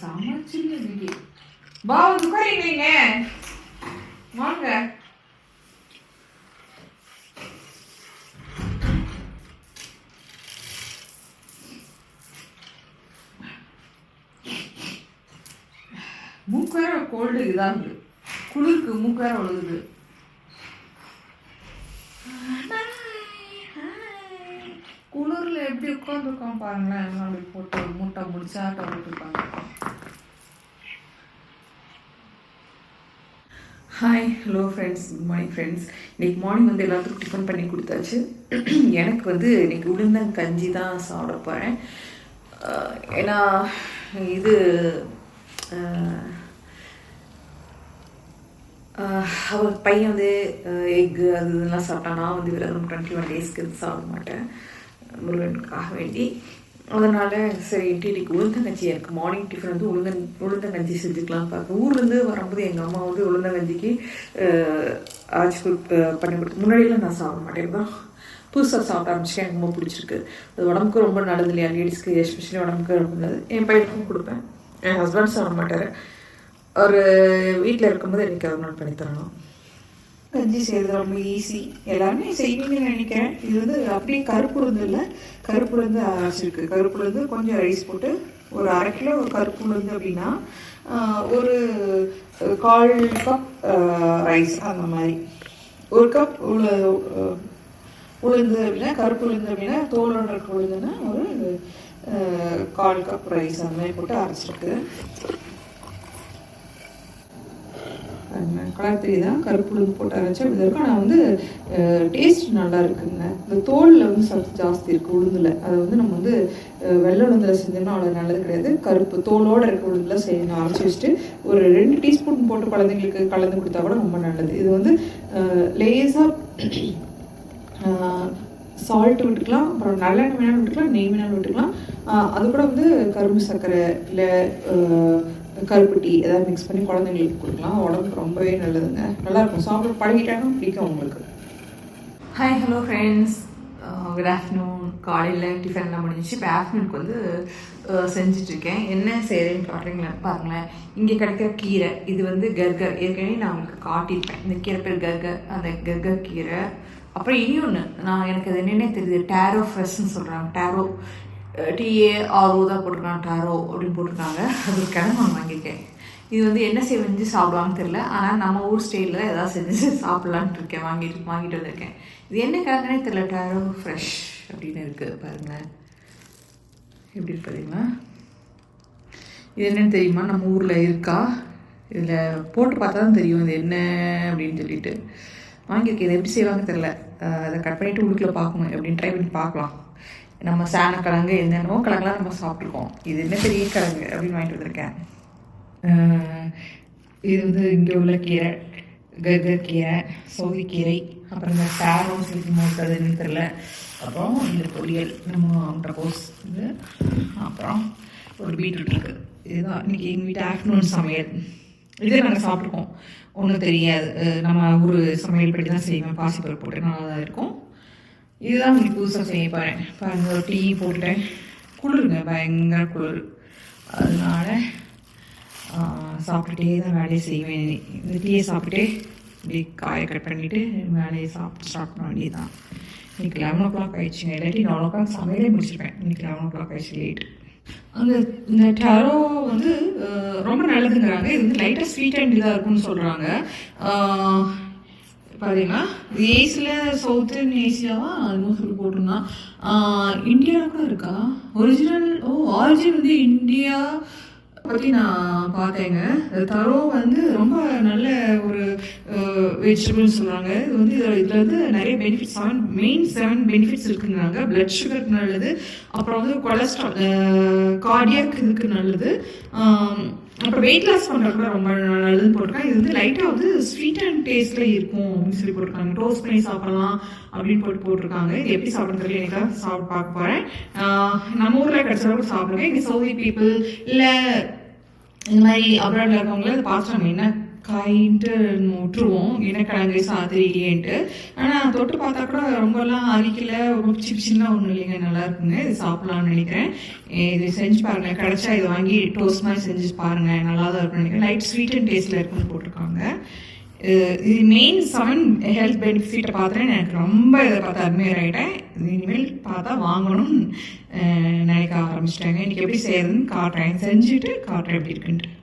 சமைச்சுங்க இன்னைக்கு பா வந்து வாங்க மூக்கு வேற கோல்டு இதாகுது குளிருக்கு மூக்கார ஒழுகுது குளிர்ல எப்படி உட்காந்துருக்கோம் பாருங்களேன். அப்படி போட்டு மூட்டை முடிச்சா இருப்பாங்க hi hello friends good morning friends இன்னைக்கு மார்னிங் வந்து எல்லாத்துக்கும் டிஃபன் பண்ணி கொடுத்தாச்சு. எனக்கு வந்து இன்னைக்கு உளுந்தங்கஞ்சி தான் சாப்பிட போகிறேன் ஏன்னா இது அவர் பையன் வந்து எக்கு அது இதெல்லாம் சாப்பிட்டா நான் வந்து விரதம் டுவெண்ட்டி ஒன் டேஸ்க்கு சாப்பிட மாட்டேன். முருகனுக்காக வேண்டி. அதனால் சரி டிடிக்கு உளுந்தங்கஞ்சி எனக்கு மார்னிங் டிஃபன் வந்து உளுந்தன் உளுந்தங்கஞ்சி செஞ்சுக்கலாம் பார்க்க. ஊர்லேருந்து வரும்போது எங்கள் அம்மா வந்து உளுந்தங்கஞ்சிக்கு ஆச்சு பண்ணி கொடுத்து. முன்னாடியெல்லாம் நான் சாப்பிட மாட்டேன். தான் புதுசாக சாப்பிட ஆரம்பிச்சு எனக்கு ரொம்ப பிடிச்சிருக்கு. அது உடம்புக்கு ரொம்ப நல்லது இல்லையா? லேடிஸ்க்கு எஸ்பெஷலி உடம்புக்கு ரொம்ப நல்லது. என் பையனுக்கும் கொடுப்பேன். என் ஹஸ்பண்ட் சாப்பிட மாட்டார். ஒரு வீட்டில் இருக்கும்போது எனக்கு ஒரு நாள் பண்ணி தரணும். கஞ்சி செய்கிறது ரொம்ப ஈஸி எல்லாருமே செய்வீங்கன்னு நினைக்கிறேன். இது வந்து அப்படியே கருப்பு உளுந்து இல்லை. கருப்பு உளுந்து அரைச்சிருக்கு கருப்பு உளுந்து கொஞ்சம் ரைஸ் போட்டு ஒரு அரை கிலோ கருப்பு உளுந்து அப்படின்னா ஒரு கால் கப் ரைஸ் அந்த மாதிரி. ஒரு கப் உளு உளுந்து அப்படின்னா கருப்பு உளுந்து அப்படின்னா தோலோட இருக்க உளுந்துன்னா ஒரு கால் கப் ரைஸ் அந்த மாதிரி போட்டு அரைச்சிருக்கு. கலர் தான் கருப்பு உளுந்து போட்டு அரைச்சா இப்படி இருக்கும். ஆனால் வந்து டேஸ்ட் நல்லா இருக்குங்க. இந்த தோலில் வந்து சத்து ஜாஸ்தி இருக்குது உளுந்தில். அதை வந்து நம்ம வந்து வெள்ளை உளுந்தில் செஞ்சோம்னா அவ்வளோ நல்லது கிடையாது. கருப்பு தோலோட இருக்க உளுந்தில் செய்யணும். அரைச்சி வச்சுட்டு ஒரு ரெண்டு டீஸ்பூன் போட்டு குழந்தைங்களுக்கு கலந்து கொடுத்தா கூட ரொம்ப நல்லது. இது வந்து லேசாக சால்ட் விட்டுக்கலாம். அப்புறம் நல்லெண்ணெய் வேணாலும் விட்டுக்கலாம். நெய் வேணாலும் விட்டுக்கலாம். அது கூட வந்து கரும்பு சர்க்கரை இல்லை கருப்பு டீ எதாவது மிக்ஸ் பண்ணி குழந்தைங்களுக்கு கொடுக்கலாம். உடம்புக்கு ரொம்பவே நல்லதுங்க. நல்லா இருக்கும் சாப்பிட பழகிட்டாங்கன்னா பிடிக்கும் உங்களுக்கு. Hi hello friends good afternoon காலையில் டிஃபன்லாம் முடிஞ்சிச்சு. இப்போ ஆஃப்டர்நூனுக்கு வந்து uh, செஞ்சிட்ருக்கேன் செஞ்சுட்ருக்கேன் என்ன செய்கிறேன்னு காட்டுறீங்களா பாருங்களேன். இங்கே கிடைக்கிற கீரை இது வந்து கர்கர். ஏற்கனவே நான் உங்களுக்கு காட்டியிருப்பேன். இந்த கீரை பேர் கர்கர் அந்த கர்கர் கீரை. அப்புறம் இன்னொன்று நான் எனக்கு அது என்னென்ன தெரியுது. டேரோ ஃப்ரெஷ்னு சொல்கிறாங்க டேரோ டிஏ ஆர்ஓ தான் போட்டிருக்காங்க டாரோ அப்படின்னு போட்டிருக்காங்க. அது ஒரு கிழமை நான் வாங்கியிருக்கேன். இது வந்து என்ன செஞ்சு சாப்பிடுவாங்கன்னு தெரில ஆனால் நம்ம ஊர் ஸ்டைலில் ஏதாவது செஞ்சு சாப்பிட்லான்ட்டு இருக்கேன். வாங்கிட்டு வாங்கிட்டு வந்திருக்கேன். இது என்ன கிழங்குனே தெரில டாரோ ஃப்ரெஷ் அப்படின்னு இருக்குது பாருங்களேன். எப்படி இருக்கு இது என்னன்னு தெரியுமா? நம்ம ஊரில் இருக்கா? இதில் போட்டு பார்த்தா தான் தெரியும் இது என்ன அப்படின்னு சொல்லிட்டு. வாங்கியிருக்கேன். இதை எப்படி செய்வாங்க தெரில அதை கட் பண்ணிவிட்டு உள்ளுக்குள்ளே பார்க்கணும். எப்படின்னு ட்ரை பண்ணி பார்க்கலாம். நம்ம சேனக்கிழங்கு என்னென்னமோ கிழங்குலாம் நம்ம சாப்பிட்ருக்கோம் இது என்ன பெரிய கிழங்கு அப்படின்னு வாங்கிட்டு வந்திருக்கேன். இது வந்து இங்கே உள்ள கீரை கர்கர் சோதிக்கீரை அப்புறம் இந்த சாரம் சொல்லிட்டு அது என்னன்னு தெரில அப்புறம் இந்த பொரியல் நம்ம முட்டைக்கோஸ் இது. அப்புறம் ஒரு பீட்ரூட் இருக்குது இதுதான். இன்னைக்கு எங்கள் வீட்டு ஆஃப்டர்நூன் சமையல். இதே நாங்கள் சாப்பிட்ருக்கோம் ஒன்றும் தெரியாது. நம்ம ஒரு சமையல் படி தான் செய்வேன். பாசிப்பருப்பு போட்டு நல்லா தான் இருக்கும். இதுதான் உங்களுக்கு புதுசாக செய்ய போகிறேன் பாருங்கள் ஒரு டீ போட்டுட்டேன். குளிருங்க பயங்கர குளிர். அதனால் சாப்பிட்டுட்டே தான் வேலையை செய்வேன். இந்த டீயை சாப்பிட்டுட்டே இப்படி காயை கட் பண்ணிவிட்டு வேலையை சாப்பிட்டு ஸ்டார்ட் பண்ண வேண்டியதுதான். இன்னைக்கு லெவன் ஓ கிளாக் ஆயிடுச்சுங்க. இல்லாட்டி லெவன் ஓ கிளாக் சமையலே முடிச்சிருப்பேன். இன்னைக்கு லெவன் ஓ கிளாக் ஆயிடுச்சு லேட் அந்த இந்த டரோ வந்து ரொம்ப நல்லதுங்கிறாங்க. இது வந்து லைட்டாக ஸ்வீட் அண்ட் இதாக இருக்கும்னு சொல்கிறாங்க பார்த்தீங்கன்னா ஏசியில் சவுத் ஏசியாவா அதுவும் போட்டிருந்தான். இந்தியாவில் கூட இருக்கா? ஒரிஜினல் ஓ ஆரிஜின் வந்து இந்தியா பற்றி நான் பார்த்தேங்க. தரோ வந்து ரொம்ப நல்ல ஒரு வெஜிடபிள்னு சொல்கிறாங்க இது வந்து இதில் இதில் வந்து நிறைய benefits seven main seven benefits இருக்குங்கிறாங்க. பிளட் சுகருக்கு நல்லது. அப்புறம் வந்து கொலஸ்ட்ரால் கார்டியாக் இதுக்கு நல்லது. அப்புறம் வெயிட் லாஸ் பண்ணுறது கூட ரொம்ப நல்லதுன்னு போட்டிருக்காங்க. இது வந்து லைட்டாக வந்து ஸ்வீட் அண்ட் டேஸ்ட்டில் இருக்கும் அப்படின்னு சொல்லி போட்டிருக்காங்க. டோஸ்ட் பண்ணி சாப்பிடலாம் அப்படின்னு போட்டு போட்டிருக்காங்க. இது எப்படி சாப்பிட்றது எனக்காக சாப்பிட்டு பார்க்க போகிறேன் நம்ம ஊரில் கிடைச்ச கூட சாப்பிடுவேன் இங்கே சவுதி பீப்புள் இல்லை இந்த மாதிரி அப்ராட்ல இருக்கவங்கள அதை பார்த்து நம்ம என்ன காயின்ட்டு விட்டுருவோம் கிழங்கு சாத்திரிலேன்ட்டு ஆனால் தொட்டு பார்த்தா கூட ரொம்பலாம் அரிக்கல. ரொம்ப சிப் ஒன்றும் இல்லைங்க. நல்லா இருக்குங்க. இது சாப்பிட்லான்னு நினைக்கிறேன். இது செஞ்சு பாருங்க. கிடைச்சா இது வாங்கி டோஸ்ட் மாதிரி செஞ்சு பாருங்க. நல்லா தான் இருக்கும்னு நினைக்கிறேன். லைட் ஸ்வீட் அண்ட் டேஸ்ட்ல இருக்குன்னு போட்டிருக்காங்க. இது- மெயின் செவன் ஹெல்த் பெனிஃபிட்டை பார்த்தேன். எனக்கு ரொம்ப இதை பார்த்து அருமையாக ஆகிட்டேன் இனிமேல் பார்த்தா வாங்கணும்னு நினைக்க ஆரம்பிச்சிட்டாங்க. இன்னைக்கு எப்படி செய்யறதுன்னு காட்டுறேன். செஞ்சுட்டு காட்டுறேன் எப்படி இருக்குன்ட்டு.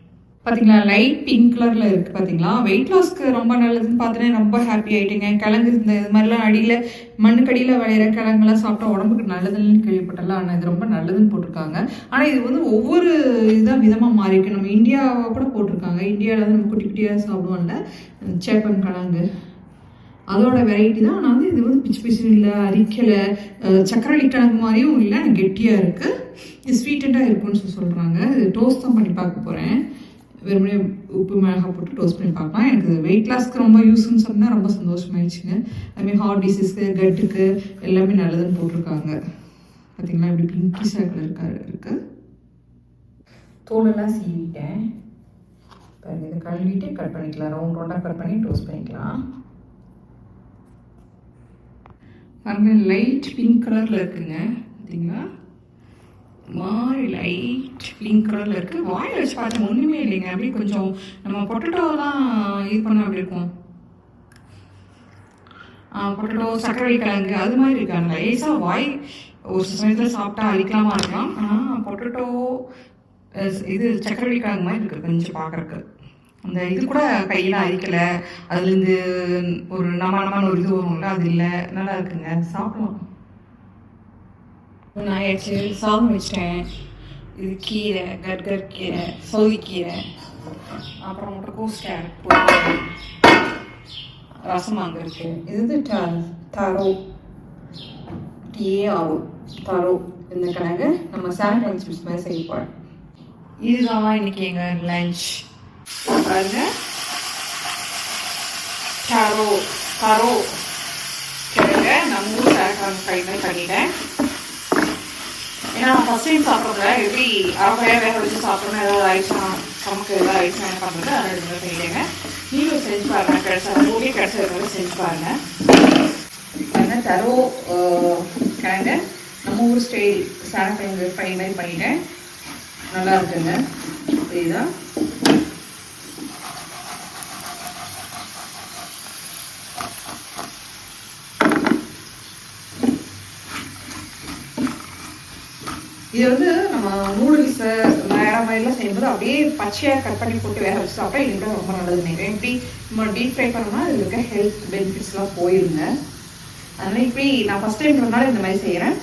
பார்த்தீங்களா லைட் பிங்க் கலரில் இருக்குது பார்த்தீங்களா வெயிட் லாஸ்க்கு ரொம்ப நல்லதுன்னு பார்த்தேன் ரொம்ப ஹாப்பி ஆகிட்டேங்க கிழங்கு இந்த இது மாதிரிலாம் அடியில் மண்ணுக்கடியில் விளையிற கிழங்குலாம் சாப்பிட்டா உடம்புக்கு நல்லதுன்னு கேள்விப்பட்டல ஆனால் இது ரொம்ப நல்லதுன்னு போட்டிருக்காங்க. ஆனால் இது வந்து ஒவ்வொரு இதாக விதமாக மாறி இருக்கு நம்ம இந்தியாவை கூட போட்டிருக்காங்க. இந்தியாவில் வந்து நம்ம குட்டி குட்டியாக சாப்பிடுவோம்ல சேப்பன் கிழங்கு. அதோட வெரைட்டி தான். ஆனால் வந்து இது வந்து பிச்சு பிச்சு இல்லை அரிக்கலை அஹ் சக்கரவள்ளி கிழங்கு மாதிரியும் இல்லை கெட்டியாக இருக்குது இது ஸ்வீட்டடாக இருக்கும்னு சொல்லி சொல்கிறாங்க இது டோஸ்ட் தான் பண்ணி பார்க்க போகிறேன் வெறுமனே உப்பு மிளகாய் போட்டு டோஸ்ட் பண்ணி பார்க்கலாம் எனக்கு வெயிட் லாஸ்க்கு ரொம்ப யூஸ்ன்னு சொன்னால் ரொம்ப சந்தோஷமாயிடுச்சுங்க. அதுமாதிரி ஹார்ட் டிசீஸ்க்கு கட்டுக்கு எல்லாமே நல்லதுன்னு போட்டிருக்காங்க. பார்த்தீங்களா இப்படி பிங்கி சாக்கில் இருக்கா இருக்கு. தோலெல்லாம் சீவிட்டேன். பாருங்க இதை கழுவிட்டு கட் பண்ணிக்கலாம். ரவுண்ட் ரவுண்டாக கட் பண்ணி டோஸ்ட் பண்ணிக்கலாம். பாருங்க லைட் பிங்க் கலரில் இருக்குங்க. பார்த்தீங்களா மாறி லைட் பிங்க் கலரில் இருக்குது வாயில் வச்சு பார்த்தா ஒன்றுமே இல்லைங்க. அப்படியே கொஞ்சம் நம்ம பொட்டட்டோலாம் இது பண்ண அப்படி இருக்கும். பொட்டட்டோ சர்க்கரை கிழங்கு அது மாதிரி இருக்காங்க. லேசாக வாய் ஒரு சில சமயத்தில் சாப்பிட்டா அரிக்கலாமா இருக்கலாம். ஆனால் பொட்டட்டோ இது சர்க்கரை கிழங்கு மாதிரி இருக்குது கொஞ்சம் பார்க்குறக்கு அந்த இது கூட கையில் அரிக்கலை. அதுலேருந்து ஒரு நம்ம ஒரு இது வரும்ல அது இல்லை. நல்லா இருக்குங்க. சாப்பிடலாம். நான் ஆயிடுச்சு சாதம் வச்சிட்டேன். இது கீரை கர்கர் கீரை சோதி கீரை. அப்புறம் முட்டைக்கோஸ் கேரட் ரசம் அங்கே இருக்கு. இது வந்து ட- தரோ. ஆகும். தரோ. இந்த கிழங்கு நம்ம சாண்ட் சிப்ஸ் மாதிரி செய்ய இதுதான் இன்னைக்கு எங்கள் லஞ்ச் பாருங்க. தரோ. தரோ. கிழங்கு நம்ம ஊர் கிழங்கு ஃப்ரை பண்ணிட்டேன். ஏன்னா ஃபஸ்ட் டைம் சாப்பிட்றதுல எப்படி அரைப்பையாக வேக வச்சு சாப்பிட்றோம் ஏதாவது ஆயிடுச்சா நமக்கு ஏதாவது ஆயிடுச்சுனா என்ன பண்ணுறது அதை ரெண்டு செய்யுங்க நீங்களும் செஞ்சு பாருங்க கிடைச்சா ஊரே கிடைச்சதுக்காக செஞ்சு பாருங்க. என்ன தரோ கிழங்கு. நம்ம ஊர் ஸ்டைல் சேனல் கிழங்கு ஃப்ரை மாதிரி பண்ணிட்டேன். நல்லா இருக்குங்க. இதுதான் இது வந்து நம்ம நூடுல்ஸ் வேற மாதிரிலாம் செய்யும்போது அப்படியே பச்சையாக கட் பண்ணி போட்டு வேக வச்சு சாப்பிட்டா இது ரொம்ப நல்லது நினைக்கிறேன் இப்படி நம்ம டீப் ஃப்ரை பண்ணோம்னா இதுல இருக்க ஹெல்த் பெனிஃபிட்ஸ்லாம் போயிருங்க. அதனால இப்படி நான் ஃபர்ஸ்ட் டைம்ன்றதுனால இந்த மாதிரி செய்கிறேன்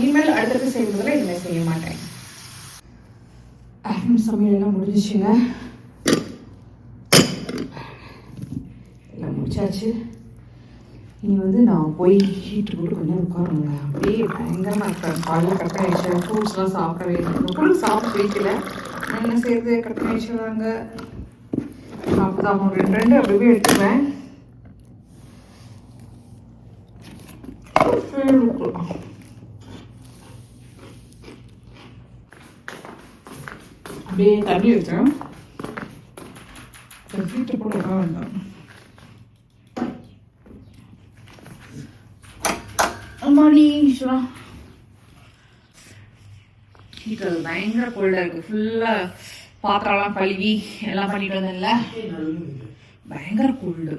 இனிமேல் அடுத்தடுத்து செய்யும்போதுல இந்த மாதிரி செய்ய மாட்டேன். சமையலெல்லாம் சமையல் எல்லாம் முடிஞ்சிச்சுங்க. எல்லாம் முடிச்சாச்சு. இனி வந்து நான் போய் ஹீட்ரு போட்டு கொஞ்சம் உட்காருங்க. அப்படியே பயங்கரமாக இருக்கேன் காலையில் கட் பண்ணி ஃப்ரூட்ஸ்லாம் சாப்பிடவே இல்லை. ஃப்ரூட்ஸ் சாப்பிட பிடிக்கல என்ன செய்யறது கட் பண்ணி வச்சுருவாங்க அவங்க ரெண்டு ரெண்டு அப்படியே எடுத்துவேன் அப்படியே தண்ணி வச்சேன். ஹீட்ரு போட்டு உட்கார அம்மாடி ஈஸ்வரா ஹீட்டர் பயங்கர கோல்டாக இருக்குது ஃபுல்லாக பாத்திரம்லாம் கழுவி எல்லாம் பண்ணிட்டு வந்தேன்ல. பயங்கர கோல்டு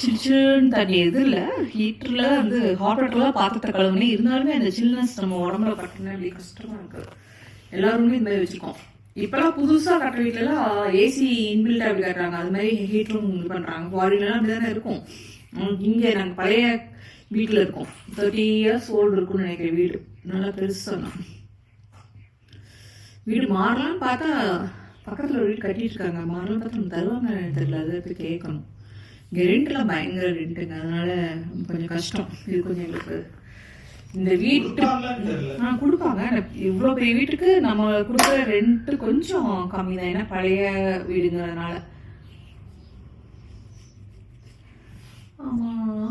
சில்லுன்னு தண்ணி எது இல்லை. ஹீட்டரில் வந்து ஹாட் வாட்டரில் பாத்திரத்தை கழுவுனே இருந்தாலுமே அந்த சில்னஸ் நம்ம உடம்புல பட்டுனா அப்படி கஷ்டமாக இருக்குது எல்லாருமே இந்த மாதிரி வச்சுருக்கோம் இப்போலாம் புதுசா கட்டுற வீட்டிலலாம் ஏசி இன்பில்ட் அப்படி கட்டுறாங்க. அது மாதிரி ஹீட்டரும் இது பண்றாங்க. ஃபாரின்லாம் அப்படிதானே இருக்கும். இங்கே நாங்கள் பழைய வீட்டுல இருக்கோம். தேர்ட்டி இயர்ஸ் ஓல்டு இருக்கும்னு நினைக்கிறேன் வீடு. நல்லா பெருசா வீடு மாறலாம்னு பார்த்தா பக்கத்துல ஒரு வீடு கட்டிட்டு இருக்காங்க மாறலாம் பார்த்தா நம்ம தருவாங்க தெரியல. அதை போய் கேட்கணும். இங்கே ரெண்ட்லாம் பயங்கர ரெண்ட்டுங்க அதனால கொஞ்சம் கஷ்டம். இது கொஞ்சம் எங்களுக்கு இந்த வீட்டு கொடுப்பாங்க. இவ்வளோ பெரிய வீட்டுக்கு நம்ம கொடுக்குற ரெண்ட் கொஞ்சம் கம்மி தான் ஏன்னா பழைய வீடுங்கிறதுனால.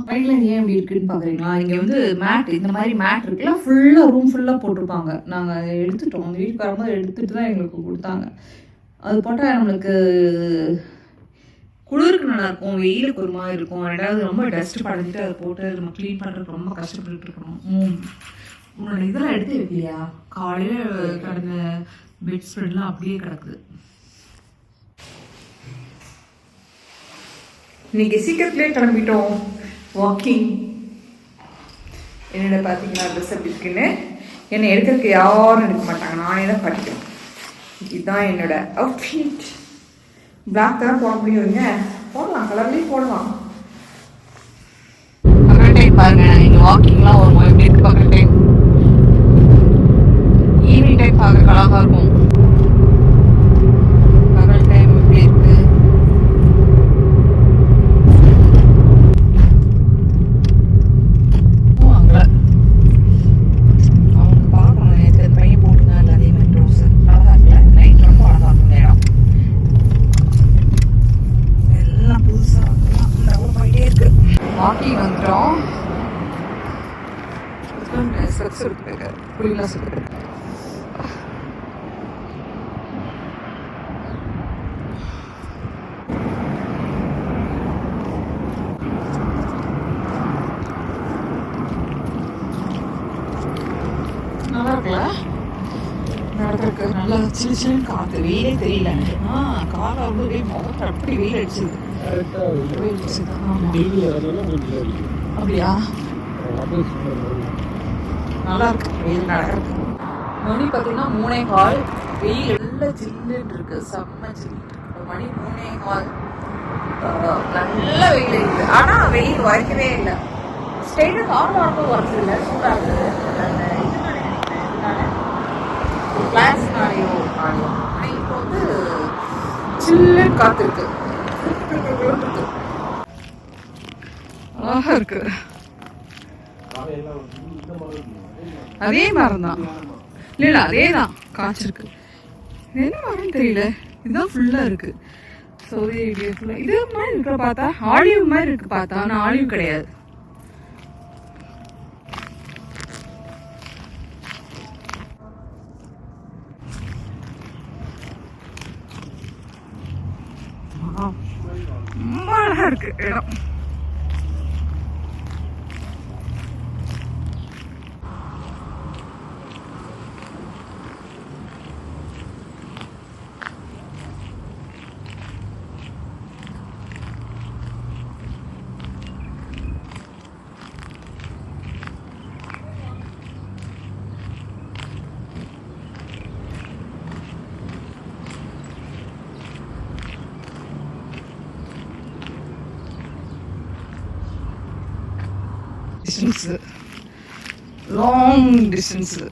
பைக்கில் ஏன் இப்படி இருக்குன்னு பார்க்குறீங்களா இங்கே வந்து மேட் இந்த மாதிரி மேட் இருக்குல்ல ஃபுல்லாக ரூம் ஃபுல்லாக போட்டிருப்பாங்க. நாங்கள் எடுத்துட்டோம். அந்த வீட்டுக்கு வரும்போது தான் எங்களுக்கு கொடுத்தாங்க. அது போட்டால் நம்மளுக்கு குளிருக்கு நல்லா இருக்கும் வெயிலுக்கு ஒரு மாதிரி இருக்கும். ரெண்டாவது ரொம்ப டஸ்ட் படைஞ்சிட்டு அதை போட்டு நம்ம க்ளீன் பண்ணுறதுக்கு ரொம்ப கஷ்டப்பட்டு இருக்கணும். உன்னோட இதெல்லாம் எடுத்து வைக்கலையா காலையில் கிடந்த பெட் ஸ்ப்ரெட்லாம் அப்படியே கிடக்குது. இன்னைக்கு சீக்கிரத்துலேயே கிளம்பிட்டோம். வாக்கிங் என்னோட பார்த்தீங்கன்னா ட்ரெஸ் அப்படி இருக்குன்னு என்னை எடுக்கிறதுக்கு யாரும் எடுக்க மாட்டாங்க. நானே தான் படிக்கிறேன் இதுதான் என்னோட அவுட்ஃபிட் பிளாக் தான் போட முடியுங்க போடலாம் கலர்லேயும் போடலாம். டைம் பாருங்க இங்கே வாக்கிங்லாம் ஒரு எப்படி இருக்கு பகல் டைம் ஈவினிங் டைம் பார்க்க அழகாக இருக்கும் பகல் டைம் எப்படி இருக்கு ஓ, அங்க. அவங்க பார்க்கணும் நேத்து இந்த பையன் போட்டிருந்தான்ல அதே மாதிரி ட்ரௌஸ் அழகா இருக்குல்ல நைட் ரொம்ப அழகா இருக்கும் இந்த இடம் எல்லாம் புதுசா இருக்கலாம் இந்த அவ்வளோ போயிட்டே இருக்கு வாக்கிங் வந்துட்டோம் ஸ்டெப்ஸ் இருக்கு புளிலாம் இருக்கு நல்லா இருக்குல்ல நடக்கிறதுக்கு நல்லா சிலு சிலுன்னு காற்று வெயிலே தெரியல ஆ காலை வந்து அப்படியே முகத்தை அப்படி வெயில் அடிச்சது. வெயில் அப்படியா? நல்லா இருக்கு. வெயில் நடக்கிறது மணி பார்த்தீங்கன்னா மூணே கால். வெயில் எல்லாம் ஜில்லுன்னு இருக்கு. செம்ம ஜில்லு மணி மூணே கால். நல்ல வெயில் இருக்குது ஆனால் வெயில் வரைக்கவே இல்லை. ஸ்டேட்டாக நார்மலாக இருக்கும் வரது இல்லை. சூடாக இருக்குது அந்த இதனால நினைக்கிறேன் இதனால கிளாஸ்னாலேயோ நாளையோ ஆனால் இப்போ வந்து சில்லுன்னு காற்று இருக்கு அழகா இருக்கு. அதே மரம் தான் இல்லை இல்லை அதே தான் காய்ச்சிருக்கு என்ன மரம் தெரியல. இதுதான் ஃபுல்லாக இருக்கு. ஸோ இது ஃபுல்லாக இது மாதிரி இருக்க பார்த்தா ஆலிவ் மாதிரி இருக்கு பார்த்தா ஆனால் ஆலிவ் கிடையாது. ஆ, ரொம்ப அழகா ഡിസ്റ്റൻസ് ലോങ് ഡിസ്റ്റൻസ്